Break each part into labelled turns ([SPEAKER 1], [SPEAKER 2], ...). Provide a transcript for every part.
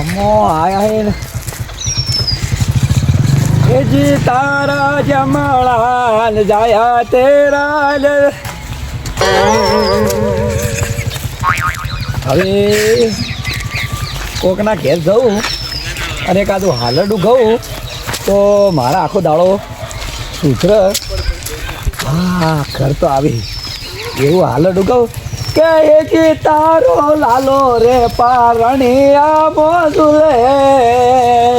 [SPEAKER 1] ગમો આયા હે એ જી તારા જમણા જાયા તેરા હવે કોકના ઘેર જવું અને કાદું હાલરડું ઘઉં તો મારા આખો દાડો સૂત્ર હા, ઘર તો આવી. એવું હાલરડું કહું કે તારો લાલો રે પારણિયા મોદુલે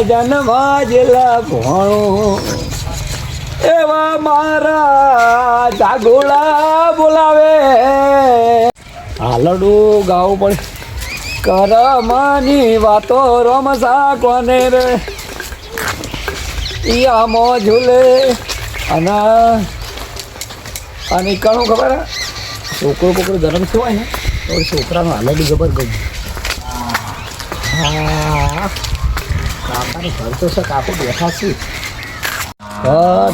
[SPEAKER 1] જન્મ જિલ્લા ભોણું એવા મારા જાગુડા બોલાવે. હાલડું ગાવું પડે. કરમાની વાતો રમસા કોને રે? ઈયા મો ઝૂલે અને અને કણું ખબર? છોકરો કોકરો ગરમ થયો હોય ને તો છોકરાનો બી જબર ગયું હા. કાકાનું ઘર તો છે કાકો બેઠા છે.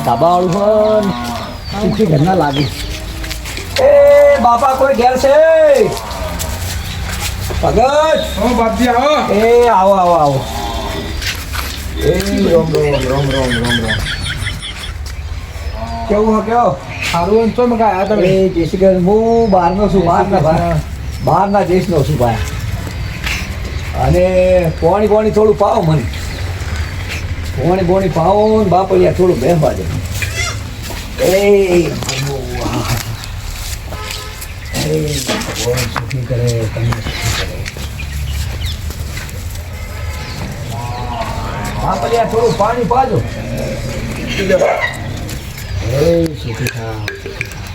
[SPEAKER 1] ધાબાવાળું પણ ઘરના લાગે. એ બાપા કોઈ ઘેર છે? ભગત?
[SPEAKER 2] ઓ બાપજી આવો.
[SPEAKER 1] એ આવો આવો આવો. એ રોમ રોમ રોમ રોમ રોમ રોમ. કેવું હો કેવો?
[SPEAKER 2] સારું છો મેં કાંઈ
[SPEAKER 1] તમે.
[SPEAKER 2] તમે
[SPEAKER 1] જેસી હું બહારનો છું બહારના બહાર- બહારના દેશનો છું ભાઈ. અને પોણી પોણી થોડું પાવો મને. પોણી પોણી પાવો ને બાપડિયા થોડું બેસવા દે. એ. સુખી કરે તમને બાપડિયા થોડું પાણી પાજો. એ થા સુખી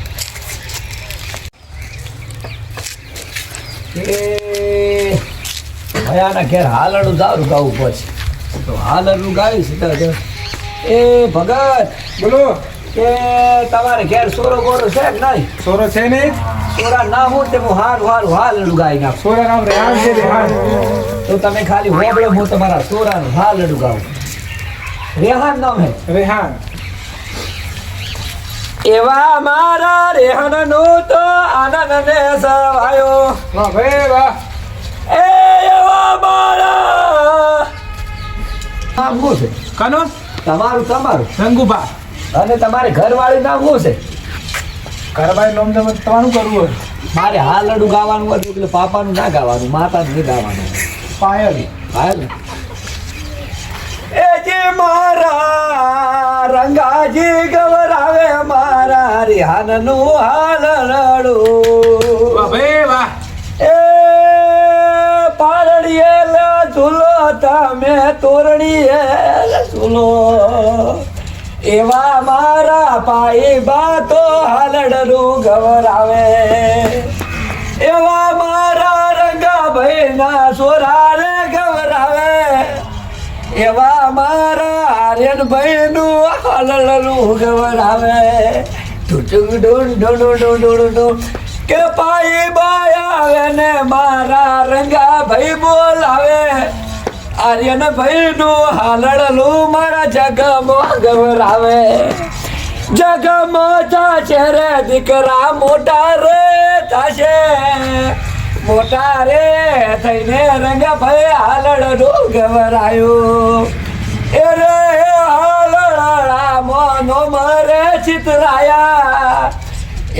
[SPEAKER 1] ભયાના ઘેર હાલડું દારૂ ગાવું પછી. તો હાલડું ગાવીશ તો તો એ ભગત
[SPEAKER 2] બોલો.
[SPEAKER 1] કે તમારે ઘેર સોરો બોરો છે કે નહીં?
[SPEAKER 2] સોરો છે ને
[SPEAKER 1] સોરા ના હું તે હું હારું હારું હાલડું ગાઈ નાખ.
[SPEAKER 2] સોરા નામ રેહાન છે રેહાન
[SPEAKER 1] તો તમે ખાલી હોબળો હું તમારા સોરાનું હાલડું ગાઉં. રેહાન નામ હે.
[SPEAKER 2] રેહાન.
[SPEAKER 1] એવા મારા રેહન નો તો આનંદ ને સવાયો એ એવા મારા નામ શું છે?
[SPEAKER 2] કનો?
[SPEAKER 1] તમારું તમારું.
[SPEAKER 2] શંકુભા
[SPEAKER 1] અને તમારે ઘરવાળી નામ શું છે?
[SPEAKER 2] ઘરભાઈ નામ તમે તમારું કરવું હોય.
[SPEAKER 1] મારે હાલડું ગાવાનું હતું એટલે પાપાનું ના ગાવાનું માતાનું નહીં ગાવાનું.
[SPEAKER 2] પાયલ.
[SPEAKER 1] જે મારા રંગાજી ગવરાવે મારા રિહાનનું
[SPEAKER 2] નું હાલ વાહ
[SPEAKER 1] એ પારણીએ ઝૂલો તમે તોરણીએ ઝૂલો. એવા મારા પાઈ બાતો હાલડનું ગવરાવે. એવા મારા રંગા ભાઈના સોરાને ગવરાવે. એવા મારા આર્યન ભાઈનું હાલડનું ગવરાવે ટુટુક ડુન ડુન ડુન ડુન ડુન કે પાઈ બાય આવે ને મારા રંગા ભાઈ બોલાવે આર્યન ભાઈનું હાલડલું મારા જગમાં ગવરાવે જગમાં થશે રે, દીકરા મોટા રે થશે મોટા રે થઈને રંગા હાલડ હાલડનું ગવરાયું. એ રે હાલડા મોનો મરે ચિતરાયા.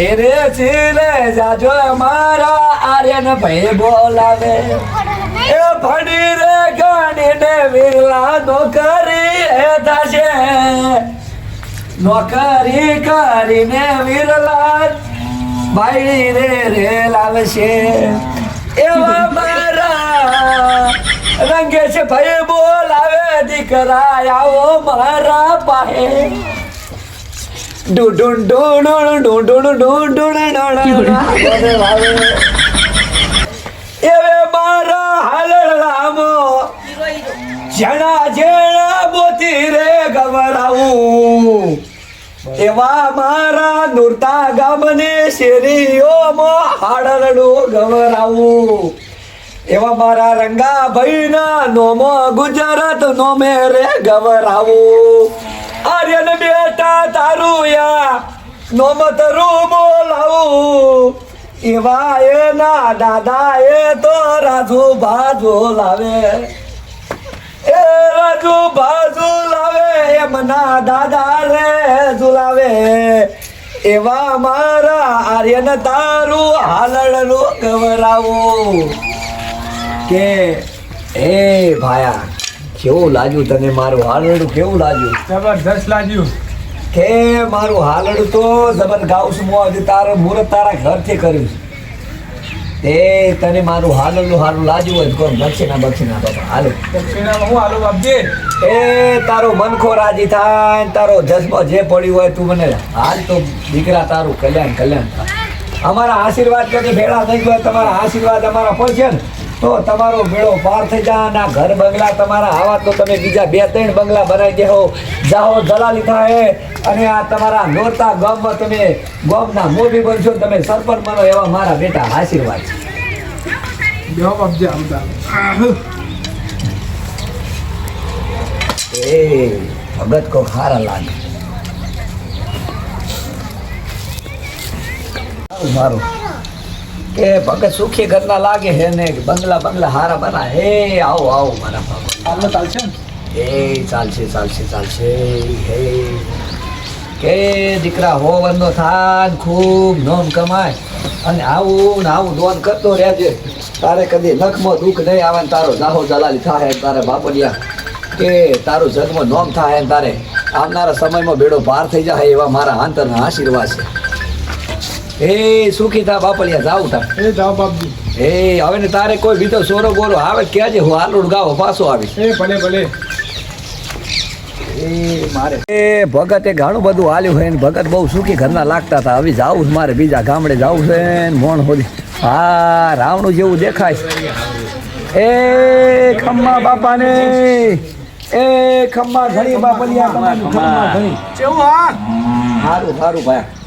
[SPEAKER 1] એ રે ચીલે જાજો મારા આર્યન ભાઈ બોલાવે. એ ફડી રે ગાડી ને વિરલા નોકરી એ થશે નોકરી કરીને વિરલા ભાઈ રે રે લાવશે એવા મારા રંગે છે ભાઈ બોલાવે દીકરા આવો મારા પાસે. ડુડુન ડુડુન ડુડુન ડુડુન ડુડુન એવે મારા હાલડામો જણા જેણા મોતી રે ગવરાવું. એવા મારા નુરતા ગામની શેરીઓમાં હાડરડું ગવરાવું. એવા મારા રંગા ભાઈના નોમો ગુજરાત નોમે રે ગવરાવું. આર્યન બેટા તારું યા નોમ તરું બોલાવું. એવા એના દાદા એ તો રાજુ બાજુ લાવે. રાજુ બાજુ લાવે મના દાદા રે ઝુલાવે. એવા મારા આર્યન તારું હાલડનું ગવરાવું કે એ ભાયા કેવું લાગ્યું તને મારું હાલડું કેવું લાગ્યું?
[SPEAKER 2] જબરદસ્ત લાગ્યું.
[SPEAKER 1] કે મારું હાલડું તો જબર ગાઉસ મોજ તારા મુહૂર્ત તારા ઘરથી કર્યું છે. તે તને મારું હાલનું હારું લાજુ હોય કોણ? દક્ષિણા દક્ષિણા બાપા. હાલો.
[SPEAKER 2] દક્ષિણામાં હું હાલો બાપજી?
[SPEAKER 1] એ તારો મનખો રાજી થાય તારો જજ્બો જે પડ્યું હોય તું મને હાલ તો દીકરા તારું કલ્યાણ કલ્યાણ અમારા આશીર્વાદ કદી ભેળા થઈ ગયો તમારા આશીર્વાદ અમારા પડશે ને. તો તમારો મેળો પાર થઈ જાય ના ઘર બંગલા તમારા આવા તો તમે બીજા બે ત્રણ બંગલા બનાવી દેહો. જાઓ દલાલી થાય અને આ તમારા નોરતા ગામમાં તમે ગામના મોભી બનશો તમે સરપંચ બનો એવા મારા બેટા આશીર્વાદ છે. એ ભગત કો ખારા લાગે. મારું કે ભગત સુખી ઘરના લાગે હે ને બંગલા બંગલા હારા બના. હે આવો આવો મારા
[SPEAKER 2] હાલો ચાલશે? ને
[SPEAKER 1] એ ચાલશે ચાલશે ચાલશે. હે. કે દીકરા હો વંદો થાય ખૂબ નોમ કમાય. અને આવું ને આવું દોન કરતો રહેજે. તારે કદી નખમાં દુઃખ નહીં આવે ને તારો જાહો જલાલી થાય તારે બાપડિયા કે તારું જન્મ નોમ થાય તારે. આવનારા સમયમાં બેડો પાર થઈ જાય એવા મારા આંતરના આશીર્વાદ છે. એ સુખી થા બાપલિયા જાવ તાર.
[SPEAKER 2] એ જાવ બાપજી.
[SPEAKER 1] એ હવે ને તારે કોઈ બીજો સોરો બોરો આવે છે? હું આલુડ ગાવો પાછો આવી
[SPEAKER 2] એ ભલે ભલે.
[SPEAKER 1] એ મારે. એ ભગતે ઘણું બધું હાલ્યું છે ને ભગત બહુ સુખી ઘરના લાગતા હતા. હવે જાવું છે મારે બીજા ગામડે જાવું છે ને મોણ હોદી હા રાવણું જેવું દેખાય. છે એ ખમ્મા બાપાને. એ ખમ્મા ઘણી બાપલિયા. ખમ્મા ઘણી
[SPEAKER 2] કેવું હા?
[SPEAKER 1] સારું સારું ભાઈ.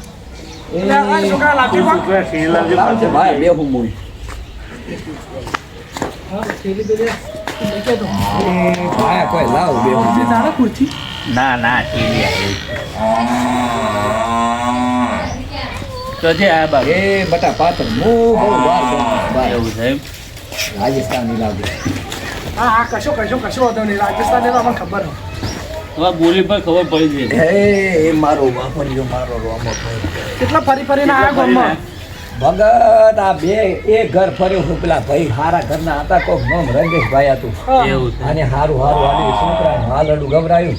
[SPEAKER 3] ના ના તો જે આ બાગ
[SPEAKER 1] એ બટા પાત્ર હું બહુ વાર
[SPEAKER 3] એવું છે
[SPEAKER 1] રાજસ્થાની લાગે
[SPEAKER 2] હા હા કશો કશો કશો વાંધો નહીં. રાજસ્થાન તો ખબર હોય
[SPEAKER 3] બોલી પર ખબર પડી છે
[SPEAKER 1] હે એ મારો બાપરિયો મારો રોમો ભાઈ.
[SPEAKER 2] કેટલા ફરી ફરીને આ ગામમાં?
[SPEAKER 1] ભગત આ બે એક ઘર ફર્યો હું પેલા ભાઈ. હારા ઘરના હતા કોક નામ રંગેશભાઈ હતું. અને હારું હારું હાલ્યું હાલ હાલડું ગભરાયું.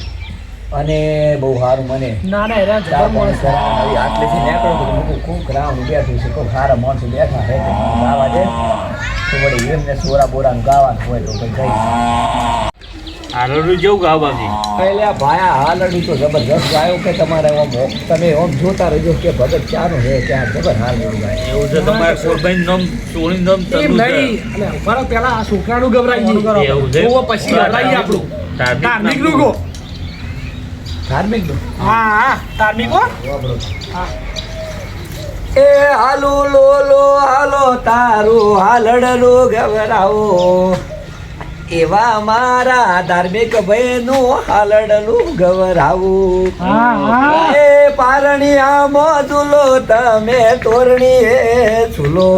[SPEAKER 1] અને બહુ સારું મને.
[SPEAKER 2] ના ના એરા.
[SPEAKER 1] આટલેથી નીકળો તો મૂકું. ખૂબ બેઠું છે કોઈ સારા માણસો બેઠા છે ગાવા દે. તો વળી એમને સોરા બોરાનું ગાવાનું હોય તો ભાઈ ગઈ
[SPEAKER 3] હારોડું જેવું ગાવ
[SPEAKER 1] એટલે આ ભાયા હાલડું તો જબરજસ્ત ગાયો કે તમારે ઓમ તમે ઓમ જોતા રહેજો કે ભગત ચાનું છે ક્યાં જબર હાલડું ગાય.
[SPEAKER 3] એવું છે તમારે કોરબાઈ નામ સોની નામ
[SPEAKER 2] એમ નહીં અને અમારો પેલા આ છોકરાનું ગભરાઈ ગયું.
[SPEAKER 3] એવું છે?
[SPEAKER 2] જોવો પછી ગભરાઈએ આપણું. ધાર્મિકનું
[SPEAKER 1] ગો. ધાર્મિકનું?
[SPEAKER 2] હા. હા ધાર્મિક હો. હા
[SPEAKER 1] એ હાલો લો લો હાલો તારું હાલડનું ગવરાવો એવા મારા ધાર્મિક ભાઈનું હાલડલું ગવરાવું.
[SPEAKER 2] હા, પારણી
[SPEAKER 1] એ પારણિયામાં ઝૂલો તમે તોરણી એ ઝૂલો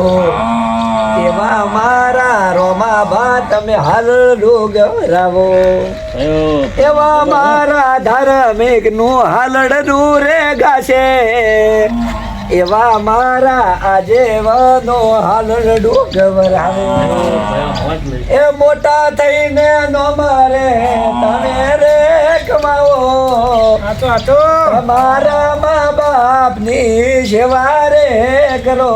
[SPEAKER 1] એવા મારા રોમાબા તમે હાલડું ગવરાવો? એવા મારા ધાર્મિકનું હાલડનું રે ગાશે. એવા મારા આજેવાનો હાલડું
[SPEAKER 3] હાલ હોત
[SPEAKER 1] એ મોટા થઈને નો મારે તમે રે કમાવો. તમારા મા બાપની સેવા રે કરો.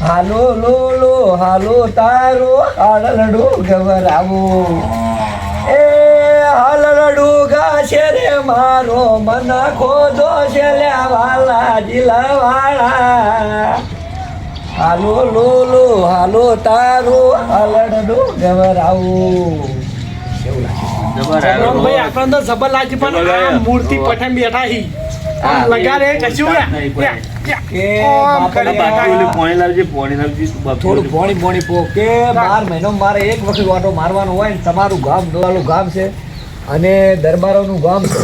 [SPEAKER 1] હાલો લો લો હાલો તારો હાલ ગવરાવું એ ગાશે રે મારો મન ખોદો છે લે વાલા જીલાવાળા. હાલો લો લો હાલો તારો હાલડો ગવરાવું લાગે
[SPEAKER 2] લાગી. મૂર્તિ પઠાણ બેઠા હી.
[SPEAKER 1] હા,
[SPEAKER 2] આમ કશું
[SPEAKER 1] થોડું પોણી પોણી પો. કે બાર મહિનો મારે એક વખત વાટો મારવાનો હોય ને તમારું ગામ દોલાલું ગામ છે. અને દરબારોનું ગામ છે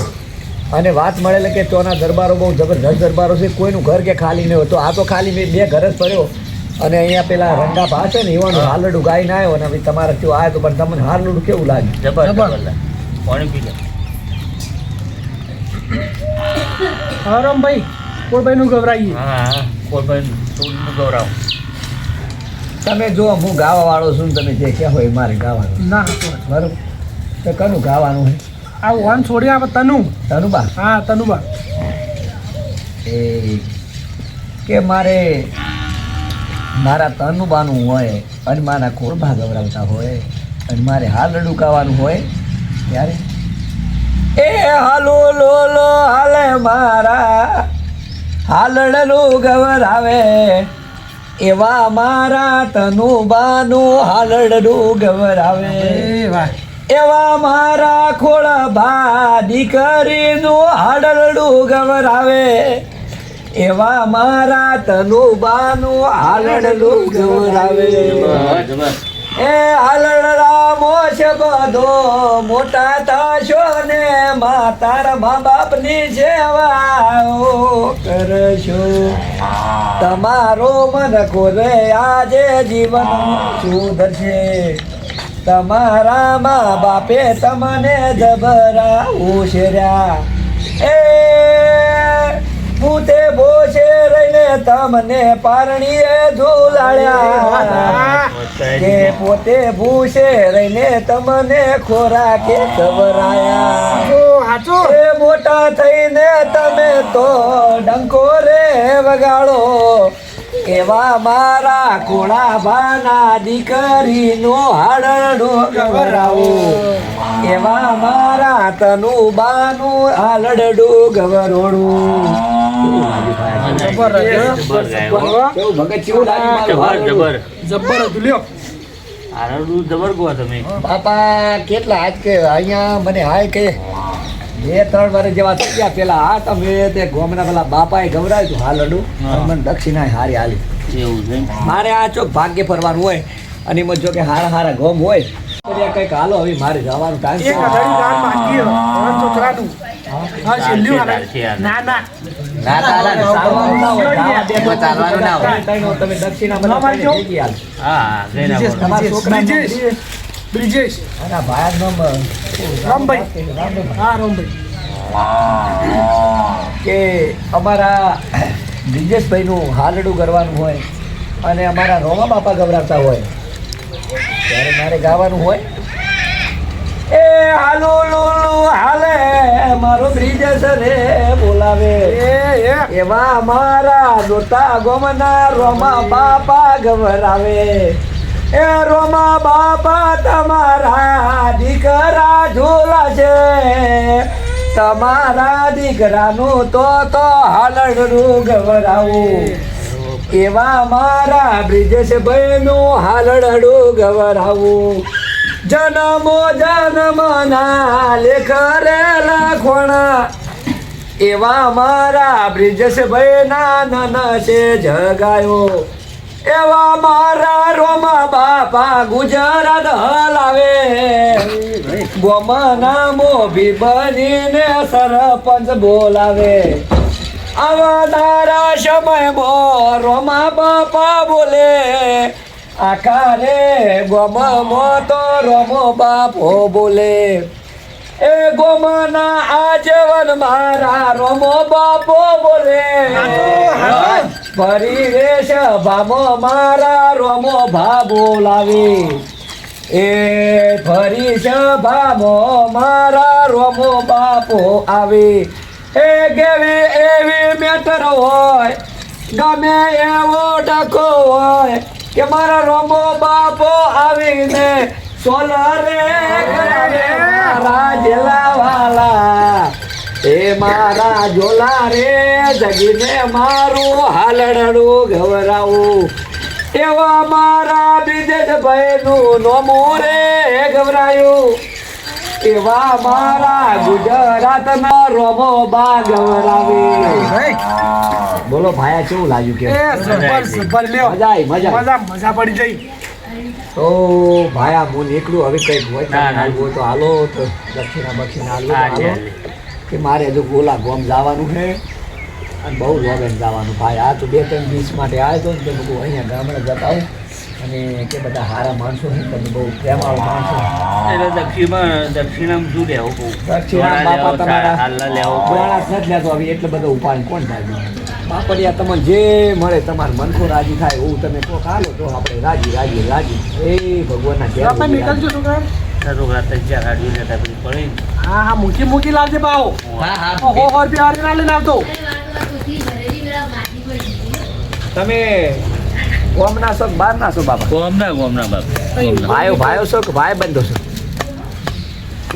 [SPEAKER 1] અને વાત મળેલ કે તોના દરબારો બહુ જબરજસ્ત દરબારો છે. કોઈનું ઘર કે ખાલી નહીં હોય તો આ તો ખાલી મેં બે ઘર જ પડ્યો. અને અહીંયા પેલા રંગા ભા છે ને એવાનું હાલડું ગાય ના આવ્યો ને ભાઈ તમારે ત્યાં આવ્યો તો પણ તમને હાલડું કેવું લાગે?
[SPEAKER 3] જબર
[SPEAKER 2] જબર.
[SPEAKER 3] જબર. લે. પાણી પી લે.
[SPEAKER 2] હરમભાઈ કોળભાઈ નું ગભરાઈએ.
[SPEAKER 3] હા કોળભાઈનું ભાઈ
[SPEAKER 1] તમે જો હું ગાવા વાળો છું તમે જે કહો એ મારે ગાવાનું.
[SPEAKER 2] ના
[SPEAKER 1] બરોબર? તો કનું ગાવાનું છે
[SPEAKER 2] આ વન છોડી આવે તનુ.
[SPEAKER 1] તનુબા?
[SPEAKER 2] હા તનુબા.
[SPEAKER 1] એ કે મારે મારા તનુબાનું હોય અને મારા કોરભા ગવરાવતા હોય અને મારે હાલડું ડુકાવાનું હોય ત્યારે? એ હાલો લો લો હાલે મારા હાલડલું ગવરાવે. એવા મારા તનુબાનું હાલડલું ગવરાવે.
[SPEAKER 2] વાહ.
[SPEAKER 1] એવા મારા ખોળભા દીકરીનું હાડરડું ગવરાવે. એવા મારા તનુબાનું હાલડલું ગવરાવે. એ હાલડડા મોછ બધો મોટા થશો ને મા તારા મા બાપની સેવાઓ કરશો. તમારો મન કોરે આજે જીવન સુધરશે. તમારા મા બાપે તમને જબરા ઉછર્યા એ પૂતે બોશે રહીને તમને પારણીએ ઝુલાડ્યા. કે પોતે ભૂસે રહીને તમને ખોરાકે
[SPEAKER 2] હાચો?
[SPEAKER 1] એ મોટા થઈને તમે તો ડંકો રે વગાડો. એવા મારા કોળાબાના દીકરીનો હાડડો ગવરાવો. એવા મારા તનુ બાનું હાલડડું ગવરોડું.
[SPEAKER 2] જબર
[SPEAKER 3] જબર
[SPEAKER 2] લ્યો.
[SPEAKER 3] હાલડું જબર ગો તમે.
[SPEAKER 1] બાપા કેટલા આજ કે અહીંયા મને હાય કે. બે ત્રણ વાર જેવા થઈ ગયા. પેલા આ તમે તે ગોમના પેલા બાપાએ ગવરાયું હતું હાલડું
[SPEAKER 3] હા.
[SPEAKER 1] અને મને દક્ષિણા હારી હાલી
[SPEAKER 3] એવું છે
[SPEAKER 1] મારે આ ચોક ભાગ્ય ફરવાનું હોય. અને એમાં જો કે હારા હારા ગોમ હોય. કંઈક હાલો હવે મારે જવાનું ટાઈમ.
[SPEAKER 2] ના ના.
[SPEAKER 1] દક્ષિણા
[SPEAKER 2] બ્રિજેશ,
[SPEAKER 3] બોલો.
[SPEAKER 1] ભાઈ
[SPEAKER 2] રામભાઈ.
[SPEAKER 1] રામભાઈ.
[SPEAKER 2] હા રામભાઈ
[SPEAKER 1] કે અમારા બ્રિજેશભાઈનું હાલડું કરવાનું હોય અને અમારા રોમા બાપા ગભરાતા હોય ત્યારે મારે ગાવાનું હોય એ હાલો લુલુ હાલે મારો બ્રિજેશ રે બોલાવે એવા અમારા જોતા ગોમના રોમા બાપા ગવરાવે એ રોમા બાપા તમારા દીકરા ઝોલા છે. તમારા દીકરાનું તો તો હાલડનું ગવરાવું એવા મારા બ્રિજેશ ભાઈનું હાલડડું ગવરાવું જનમો જન્મના લેખ રે લખોણા. એવા મારા બ્રિજેશ ભાઈના નાના છે જગાયો. એવા મારા રોમા બાપા ગુજરાત હલાવે ગોમના મોભી બનીને સરપંચ બોલાવે. આવનારા સમયમાં રોમા બાપા બોલે. આકારે રે ગોમમાં તો રોમો બાપો બોલે. એ ગોમના આજીવન મારા રોમો બાપો બોલે. ફરી રે સભામો મારા રોમો ભાબો લાવી. એ ફરી ભામો મારા રોમો બાપો આવી. એ ગેવી એવી મેટર હોય, ગમે એવો ડખો હોય, કે મારા રોમો બાપો આવીને સોલરે મારા એ મારા જોલા રે જગીને મારું હાલડડું ગવરાવું. એવા મારા બીજે ભયનું નોમો રે ગવરાયું. એવા મારા ગુજરાતના રોમો બા ગવરાવે. બોલો ભાયા કેવું લાગ્યું કે?
[SPEAKER 2] જબ્બર જબ્બર લ્યો.
[SPEAKER 1] મજા મજા
[SPEAKER 2] મજા મજા પડી જઈ
[SPEAKER 1] તો ભાયા હું નીકળું હવે કંઈક હોય તો હાલો તો દક્ષિણા બક્ષિણા હાલો. કે મારે હજુ ગોલા ગોમ જવાનું છે. અને બહુ લોબેન જવાનું ભાઈ. આ તો બે ત્રણ દિવસ માટે આવ્યો હતો ને તો બધું અહીંયા ગામડે જતા આવું અને કે બધા સારા માણસો છે તમે બહુ પ્રેમાળ માણસો
[SPEAKER 3] એટલે દક્ષિણમાં દક્ષિણામાં શું લેવું
[SPEAKER 1] દક્ષિણા બાપા તમારા
[SPEAKER 3] હાલના લેવું પડે.
[SPEAKER 1] ગોળા જ નથી લેતો હવે એટલે બધો ઉપાડ કોણ થાય બાપડિયા તમને જે મળે તમારા મનખો રાજી થાય એવું તમે કહો હાલો તો આપણે રાજી રાજી રાજી. એ ભગવાનના ઘેર
[SPEAKER 2] નીકળજો છોકરા.
[SPEAKER 3] છોકરા ચાર હાડવી પછી પડે. ને.
[SPEAKER 2] હા હા મૂકી મૂકી લાવજે બાવો
[SPEAKER 3] હા હા
[SPEAKER 2] હો હો રૂપિયા વાળી ના લઈને આવતો.
[SPEAKER 1] તમે ગોમના છો કે બહારના છો બાપા?
[SPEAKER 3] કોમના કોમના બાપ. કોમના.
[SPEAKER 1] ભાઈઓ ભાઈઓ છો ભાઈ બંધો છો?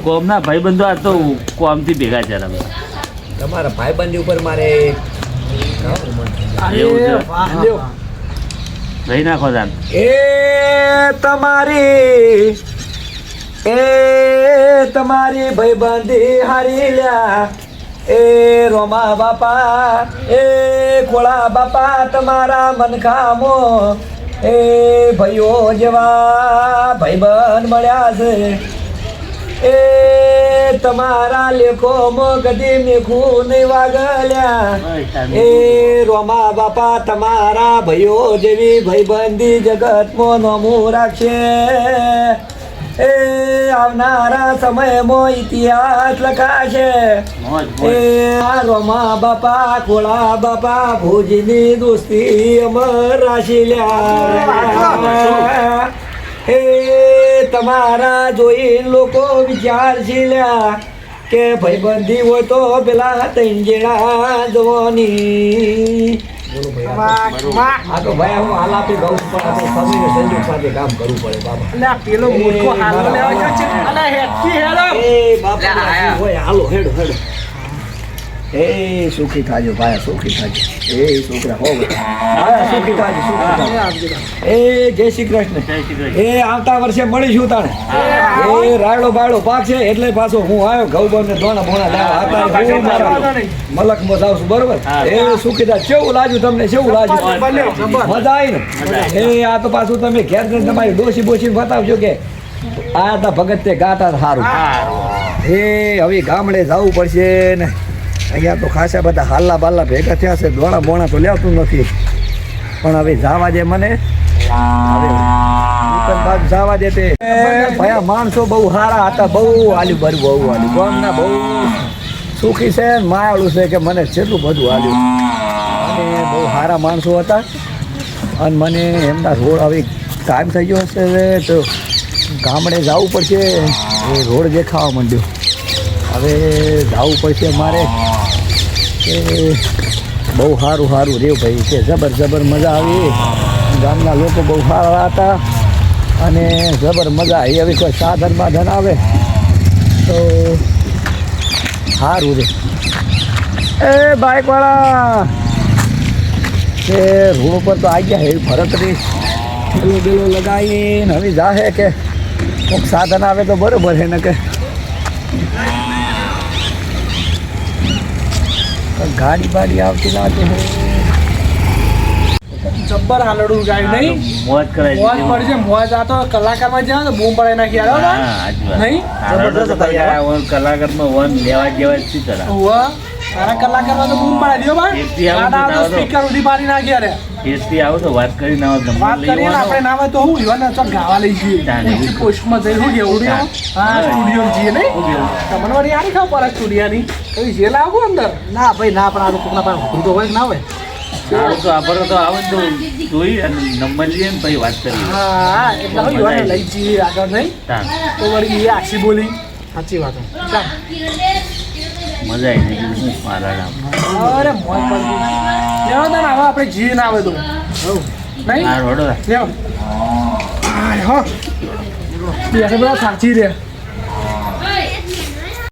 [SPEAKER 3] કોમના ભાઈબંધો આ તો કોમથી ભેગા છે તમે.
[SPEAKER 1] તમારા ભાઈબંધી ઉપર મારે.
[SPEAKER 3] લઈ નાખો દાન
[SPEAKER 1] એ તમારી એ તમારી ભાઈબંધી હારી લ્યા. એ રોમા બાપા, એ ખોળા બાપા, તમારા મનખામો એ ભાઈઓ જેવા ભાઈબંધ મળ્યા છે. એ તમારા લેખોમાં કદી મેઘું નહીં વાગલ્યા. એ રોમા બાપા, તમારા ભાઈઓ જેવી ભાઈબંધી જગતમાં નમું રાખશે. એ આવનારા સમયમાં ઇતિહાસ લખાશે. એ રોમા બાપા ખોળા બાપા ભુજની દોસ્તી અમર રાશી લ્યા. હે તમારા જોઈ લોકો વિચારશી લ્યા કે ભાઈબંધી હોય તો પેલા જેડા જવાની. આ
[SPEAKER 2] વાહ,
[SPEAKER 1] તો-
[SPEAKER 2] વાહ.
[SPEAKER 1] આ તો ભાઈ હું હાલ આપી દઉં પણ સંજોગ સાથે કામ કરવું પડે બાબા
[SPEAKER 2] એટલે આ પેલો મૂર્ખો હાલો લેવા ગયો છે. અને હેડકી હેડો
[SPEAKER 1] એ બાપા હાલો હેડો હેડો. એ સુખી થાજો ભાઈ સુખી થાજો. એ છોકરા હો સુખી થાજો સુખી થાજો. એ જય શ્રી કૃષ્ણ.
[SPEAKER 3] જય શ્રી કૃષ્ણ.
[SPEAKER 1] એ આવતા વર્ષે મળીશું તાણે. એ રાયડો બાયડો પાક છે એટલે પાછો હું આવ્યો ઘઉં બને ધોણા ભોણા હતા મારા મલકમાં જાઉં છું બરોબર. એ સુખી થાય કેવું લાજુ તમને? કેવું
[SPEAKER 2] લાજુ
[SPEAKER 1] મજા આવી ને? એ આ તો પાછું તમે ઘેર જઈને તમારી ડોસી બોસી બતાવજો કે આ તા ભગત તે ગાતા સારું એ હવે ગામડે જવું પડશે ને. અહીંયા તો ખાસા બધા હાલ્લા બાલ્લા ભેગા થયા છે. દોણા બોણા તો લેવતું નથી. પણ હવે જવા દે મને. જાવા દે તે. ભયા માણસો બહુ સારા હતા, બહુ આલ્યું ભર્યું બહુ આલ્યું. ગામના બહુ સુખી છે ને માયાળું છે કે મને જેટલું બધું આલ્યું. અને બહુ સારા માણસો હતા. અને મને એમના રોડ હવે ટાઈમ થઈ ગયો હશે તો ગામડે જવું પડશે. એ રોડ દેખાવા માંડ્યો. હવે જવું પડશે મારે. કે બહુ સારું સારું રહ્યું ભાઈ કે જબર જબર મજા આવી. ગામના લોકો બહુ સારા હતા અને જબર મજા આવી. હવે કોઈ સાધન બાધન આવે તો સારું રે. એ બાઇકવાળા એ રોડ ઉપર તો આવી ગયા એવી ફરક નહીં પેલો બેલો લગાવીને હવે જાહે કે કોઈક સાધન આવે તો બરોબર છે ને કે ગાડી બાડી આવતી લાગે
[SPEAKER 2] જબ્બર આલડું ગાય નહીં?
[SPEAKER 3] મોજ કરાય
[SPEAKER 2] મોજ પડશે મોજ. આ તો કલાકારમાં જ્યાં તો બૂમ પડાઈ નાખી
[SPEAKER 3] વાત.
[SPEAKER 2] નહીં?
[SPEAKER 3] જબરદસ્ત કલાકારમાં વન લેવા જેવા જ છે તારા.
[SPEAKER 2] તો બૂમ દ્યો
[SPEAKER 3] તો ના
[SPEAKER 2] સ્પીકર ઉધી પાડી નાખી અરે
[SPEAKER 3] કેસથી આવો તો વાત કરીને આવો નંબર
[SPEAKER 2] વાત
[SPEAKER 3] લઈ
[SPEAKER 2] કરીએ ને આપણે ના હોય તો હું યુવાન તો ગાવા લઈ જઈએ. ઊંચી પોસ્ટમાં જઈ હું હા સ્ટુડિયો જઈએ
[SPEAKER 3] કેવું?
[SPEAKER 2] તમને વળી આની ખબર પડે સ્ટુડિયાની કઈ જે લાગુ અંદર? ના ભાઈ ના પણ આ તો કોકના પાસે હુકમ તો હોય કે ના હોય?
[SPEAKER 3] સારું તો આપણે તો આવે તો જોઈ અને નંબર લઈએ ને પછી વાત કરીએ.
[SPEAKER 2] હા એટલે હું લઈ જઈએ આગળ નહીં. તો વળી એ આખી બોલી. સાચી વાત. ચાલ.
[SPEAKER 3] મજા આવી ગઈ. શું મારા નામ?
[SPEAKER 2] અરે મોજ પડી લેવો તને હવે આપણે જી ના આવે તો નહીં?
[SPEAKER 3] હા રોડો.
[SPEAKER 2] લેવો. હા હો. સાચી રે